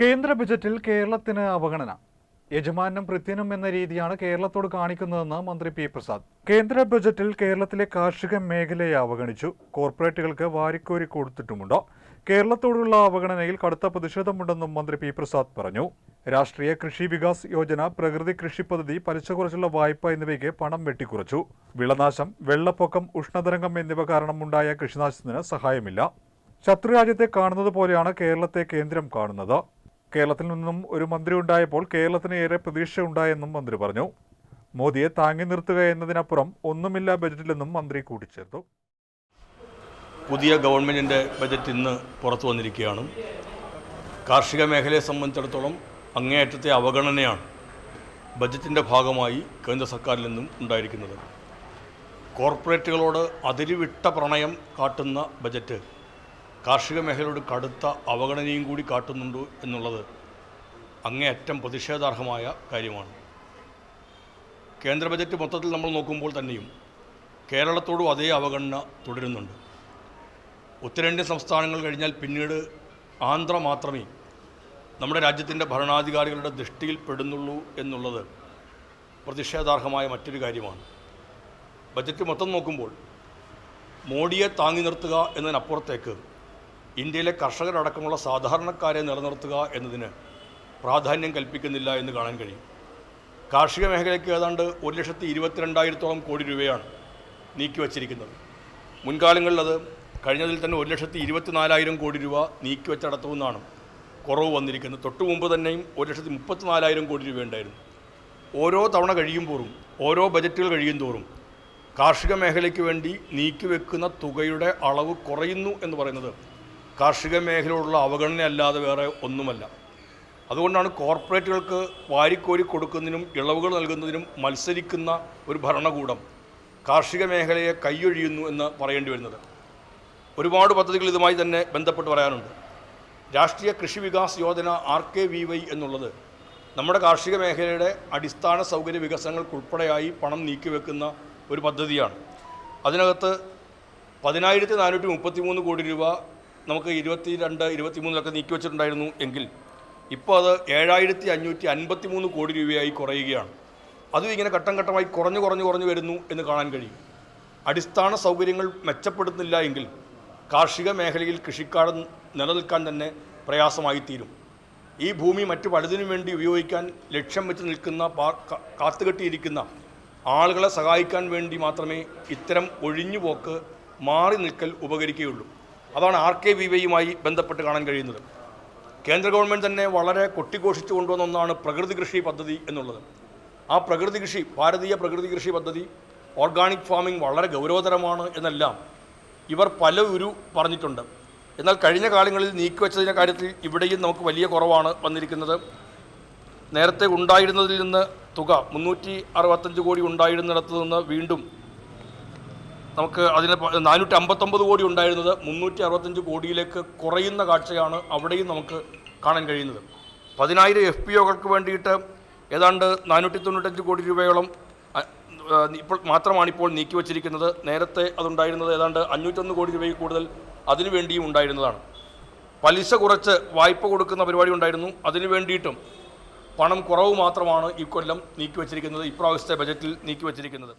കേന്ദ്ര ബജറ്റിൽ കേരളത്തിന് അവഗണന. യജമാനം പ്രത്യനം എന്ന രീതിയാണ് കേരളത്തോട് കാണിക്കുന്നതെന്ന് മന്ത്രി പി പ്രസാദ്. കേന്ദ്ര ബജറ്റിൽ കേരളത്തിലെ കാർഷിക മേഖലയെ അവഗണിച്ചു. കോർപ്പറേറ്റുകൾക്ക് വാരിക്കോരി കൊടുത്തിട്ടുമുണ്ടോ. കേരളത്തോടുള്ള അവഗണനയിൽ കടുത്ത പ്രതിഷേധമുണ്ടെന്നും മന്ത്രി പി പ്രസാദ് പറഞ്ഞു. രാഷ്ട്രീയ കൃഷി വികാസ് യോജന പ്രകൃതി കൃഷി പദ്ധതി പലിശ കുറച്ചുള്ള വായ്പ എന്നിവയ്ക്ക് പണം വെട്ടിക്കുറച്ചു. വിളനാശം വെള്ളപ്പൊക്കം ഉഷ്ണതരംഗം എന്നിവ കാരണമുണ്ടായ കൃഷിനാശത്തിന് സഹായമില്ല. ശത്രുരാജ്യത്തെ കാണുന്നത് പോലെയാണ് കേരളത്തെ കേന്ദ്രം കാണുന്നത്. കേരളത്തിൽ നിന്നും ഒരു മന്ത്രി ഉണ്ടായപ്പോൾ കേരളത്തിന് ഏറെ പ്രതീക്ഷയുണ്ടായെന്നും മന്ത്രി പറഞ്ഞു. മോദിയെ താങ്ങി നിർത്തുക എന്നതിനപ്പുറം ഒന്നുമില്ല ബജറ്റിലെന്നും മന്ത്രി കൂട്ടിച്ചേർത്തു. പുതിയ ഗവൺമെന്റിന്റെ ബജറ്റ് ഇന്ന് പുറത്തു വന്നിരിക്കുകയാണ്. കാർഷിക മേഖലയെ സംബന്ധിച്ചിടത്തോളം അങ്ങേയറ്റത്തെ അവഗണനയാണ് ബജറ്റിന്റെ ഭാഗമായി കേന്ദ്ര സർക്കാരിൽ നിന്നും ഉണ്ടായിരിക്കുന്നത്. കോർപ്പറേറ്റുകളോട് അതിരുവിട്ട പ്രണയം കാട്ടുന്ന ബജറ്റ് കാർഷിക മേഖലയോട് കടുത്ത അവഗണനയും കൂടി കാട്ടുന്നുണ്ട് എന്നുള്ളത് അങ്ങേയറ്റം പ്രതിഷേധാർഹമായ കാര്യമാണ്. കേന്ദ്ര ബജറ്റ് മൊത്തത്തിൽ നമ്മൾ നോക്കുമ്പോൾ തന്നെയും കേരളത്തോടും അതേ അവഗണന തുടരുന്നുണ്ട്. ഉത്തരേന്ത്യൻ സംസ്ഥാനങ്ങൾ കഴിഞ്ഞാൽ പിന്നീട് ആന്ധ്ര മാത്രമേ നമ്മുടെ രാജ്യത്തിന്റെ ഭരണാധികാരികളുടെ ദൃഷ്ടിയിൽ പെടുന്നുള്ളൂ എന്നുള്ളത് പ്രതിഷേധാർഹമായ മറ്റൊരു കാര്യമാണ്. ബജറ്റ് മൊത്തം നോക്കുമ്പോൾ മോഡിയെ താങ്ങി നിർത്തുക എന്നതിനപ്പുറത്തേക്ക് ഇന്ത്യയിലെ കർഷകരടക്കമുള്ള സാധാരണക്കാരെ നിലനിർത്തുക എന്നതിന് പ്രാധാന്യം കൽപ്പിക്കുന്നില്ല എന്ന് കാണാൻ കഴിയും. കാർഷിക മേഖലയ്ക്ക് ഏതാണ്ട് ഒരു ലക്ഷത്തി ഇരുപത്തിരണ്ടായിരത്തോളം കോടി രൂപയാണ് നീക്കിവച്ചിരിക്കുന്നത് മുൻകാലങ്ങളിൽ അത് കഴിഞ്ഞതിൽ തന്നെ ഒരു ലക്ഷത്തി ഇരുപത്തിനാലായിരം കോടി രൂപ നീക്കിവച്ചടത്തുമെന്നാണ് കുറവ് വന്നിരിക്കുന്നത്. തൊട്ടു മുമ്പ് തന്നെയും ഒരു ലക്ഷത്തി മുപ്പത്തിനാലായിരം കോടി രൂപ ഉണ്ടായിരുന്നു. ഓരോ തവണ കഴിയുമ്പോഴും ഓരോ ബജറ്റുകൾ കഴിയും തോറും കാർഷിക മേഖലയ്ക്ക് വേണ്ടി നീക്കിവെക്കുന്ന തുകയുടെ അളവ് കുറയുന്നു എന്ന് പറയുന്നത് കാർഷിക മേഖലയോടുള്ള അവഗണനയല്ലാതെ വേറെ ഒന്നുമല്ല. അതുകൊണ്ടാണ് കോർപ്പറേറ്റുകൾക്ക് വാരിക്കോരി കൊടുക്കുന്നതിനും ഇളവുകൾ നൽകുന്നതിനും മത്സരിക്കുന്ന ഒരു ഭരണകൂടം കാർഷിക മേഖലയെ കൈയൊഴിയുന്നു എന്ന് പറയേണ്ടി വരുന്നത്. ഒരുപാട് പദ്ധതികൾ ഇതുമായി തന്നെ ബന്ധപ്പെട്ട് പറയാനുണ്ട്. Rashtriya Krishi Vikas Yojana R K V Y എന്നുള്ളത് നമ്മുടെ കാർഷിക മേഖലയുടെ അടിസ്ഥാന സൗകര്യ വികസനങ്ങൾക്കുൾപ്പെടെയായി പണം നീക്കിവെക്കുന്ന ഒരു പദ്ധതിയാണ്. അതിനകത്ത് പതിനായിരത്തി നാനൂറ്റി മുപ്പത്തി മൂന്ന് കോടി രൂപ നമുക്ക് ഇരുപത്തി രണ്ട് ഇരുപത്തി മൂന്നിലൊക്കെ നീക്കി വെച്ചിട്ടുണ്ടായിരുന്നു എങ്കിൽ ഇപ്പോൾ അത് ഏഴായിരത്തി അഞ്ഞൂറ്റി അൻപത്തി മൂന്ന് കോടി രൂപയായി കുറയുകയാണ്. അതും ഇങ്ങനെ ഘട്ടം ഘട്ടമായി കുറഞ്ഞു കുറഞ്ഞു കുറഞ്ഞു വരുന്നു എന്ന് കാണാൻ കഴിയും. അടിസ്ഥാന സൗകര്യങ്ങൾ മെച്ചപ്പെടുന്നില്ല എങ്കിൽ കാർഷിക മേഖലയിൽ കൃഷിക്കാട് നിലനിൽക്കാൻ തന്നെ പ്രയാസമായി തീരും. ഈ ഭൂമി മറ്റു പലതിനും വേണ്ടി ഉപയോഗിക്കാൻ ലക്ഷ്യം വെച്ച് നിൽക്കുന്ന കാത്തുകെട്ടിയിരിക്കുന്ന ആളുകളെ സഹായിക്കാൻ വേണ്ടി മാത്രമേ ഇത്തരം ഒഴിഞ്ഞുപോക്ക് മാറി നിൽക്കൽ ഉപകരിക്കുകയുള്ളൂ. അതാണ് ആർ കെ വി വൈയുമായി ബന്ധപ്പെട്ട് കാണാൻ കഴിയുന്നത്. കേന്ദ്ര ഗവൺമെന്റ് തന്നെ വളരെ കൊട്ടിഘോഷിച്ചു കൊണ്ടുവന്ന ഒന്നാണ് പ്രകൃതി കൃഷി പദ്ധതി എന്നുള്ളത്. ആ പ്രകൃതി കൃഷി ഭാരതീയ പ്രകൃതി കൃഷി പദ്ധതി ഓർഗാനിക് ഫാമിംഗ് വളരെ ഗൗരവതരമാണ് എന്നെല്ലാം ഇവർ പല ഉരു പറഞ്ഞിട്ടുണ്ട്. എന്നാൽ കഴിഞ്ഞ കാലങ്ങളിൽ നീക്കിവെച്ചതിന്റെ കാര്യത്തിൽ ഇവിടെയും നമുക്ക് വലിയ കുറവാണ് വന്നിരിക്കുന്നത്. നേരത്തെ ഉണ്ടായിരുന്നതിൽ നിന്ന് തുക മുന്നൂറ്റി അറുപത്തഞ്ച് കോടി ഉണ്ടായിരുന്നിടത്തു നിന്ന് വീണ്ടും നമുക്ക് അതിന് നാനൂറ്റി അമ്പത്തൊമ്പത് കോടി ഉണ്ടായിരുന്നത് മുന്നൂറ്റി അറുപത്തഞ്ച് കോടിയിലേക്ക് കുറയുന്ന കാഴ്ചയാണ് അവിടെയും നമുക്ക് കാണാൻ കഴിയുന്നത്. പതിനായിരം എഫ് പി ഒകൾക്ക് വേണ്ടിയിട്ട് ഏതാണ്ട് നാനൂറ്റി തൊണ്ണൂറ്റഞ്ച് കോടി രൂപയോളം ഇപ്പോൾ മാത്രമാണ് ഇപ്പോൾ നീക്കി വച്ചിരിക്കുന്നത്. നേരത്തെ അതുണ്ടായിരുന്നത് ഏതാണ്ട് അഞ്ഞൂറ്റൊന്ന് കോടി രൂപയിൽ കൂടുതൽ അതിനുവേണ്ടിയും ഉണ്ടായിരുന്നതാണ്. പലിശ കുറച്ച് വായ്പ കൊടുക്കുന്ന പരിപാടി ഉണ്ടായിരുന്നു. അതിനു വേണ്ടിയിട്ടും പണം കുറവ് മാത്രമാണ് ഈ കൊല്ലം നീക്കി വച്ചിരിക്കുന്നത്. ഇപ്രാവശ്യത്തെ ബജറ്റിൽ നീക്കി വച്ചിരിക്കുന്നത്.